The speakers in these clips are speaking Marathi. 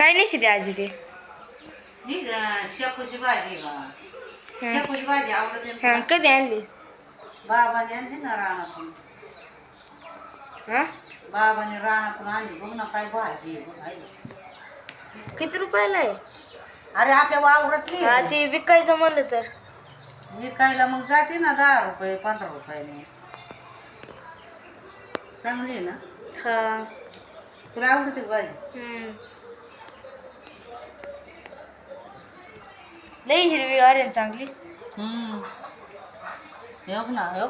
काय नाही आजी ते मी शेपूची भाजी शेपूची आवडत हा कधी आणली? बाबाने आणली ना रानातून. हा? बाबाने रानातून आणली. बघ ना काय भाजी आहे. किती रुपयाला आहे? अरे आपल्या वावरातली हा ते विकायचं म्हणलं तर. विकायला मग जाते ना दहा रुपये पंधरा रुपयाने. चांगली आहे ना? हा. तुला आवडते भाजी? लई हिरवी ऑरेंज चांगली. हम्म. हे ना हे.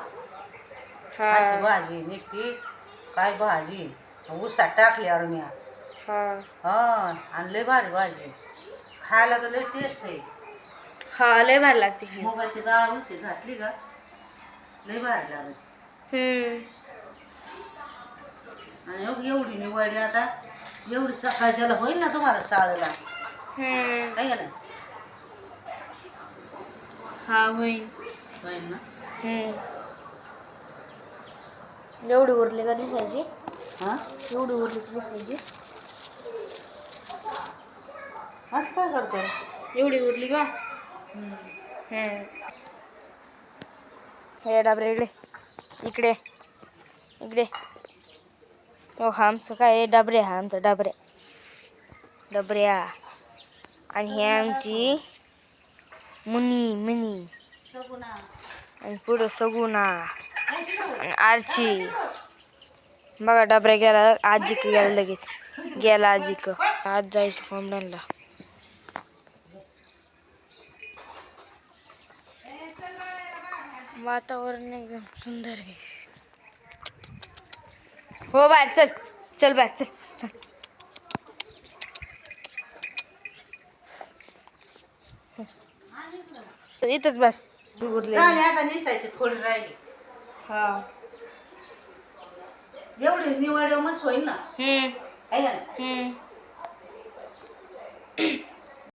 हा. अशी भाजी नुसती काय भाजी? उसात टाकल्यावर मी हा. हा आणि लय भारी भाजी. खायला तर लय टेस्ट आहे. हा लय भारी लागते ही. मुगाची डाळ उशी घातली का? लय भारी लागत. हम्म. आणि एवढी एवढी निवडली आता. एवढी सकाळच्याला होईल ना तुम्हाला साळेला. हम्म. काय ना हा होईल ना? हम्म. एवढी उरली का दिसायची? हा? एवढी उरली का दिसायची? असं काय करतो एवढी उरली का? हम्म. हम्म हे डाबरे इकडे. इकडे. इकडे. हो हा आमचं काय आहे? डबरे हा आमचं डबरे डबऱ्या. आणि हे आमची मुनी मुनी. आणि पुढं सगुना आणि आरची. बघा डबऱ्या गेला आजीक गेला लगेच. गेला आजीक. आज जायचं कोंबड्यांना. वातावरण एकदम सुंदर आहे. हो बाहेर चल चल बाहेर चल. इथंच बस. उरले. झाली आता निसायची थोडी राहिली. हा. एवढी निवड मस्त होईल ना? हम्म. आहे का नाही? हम्म.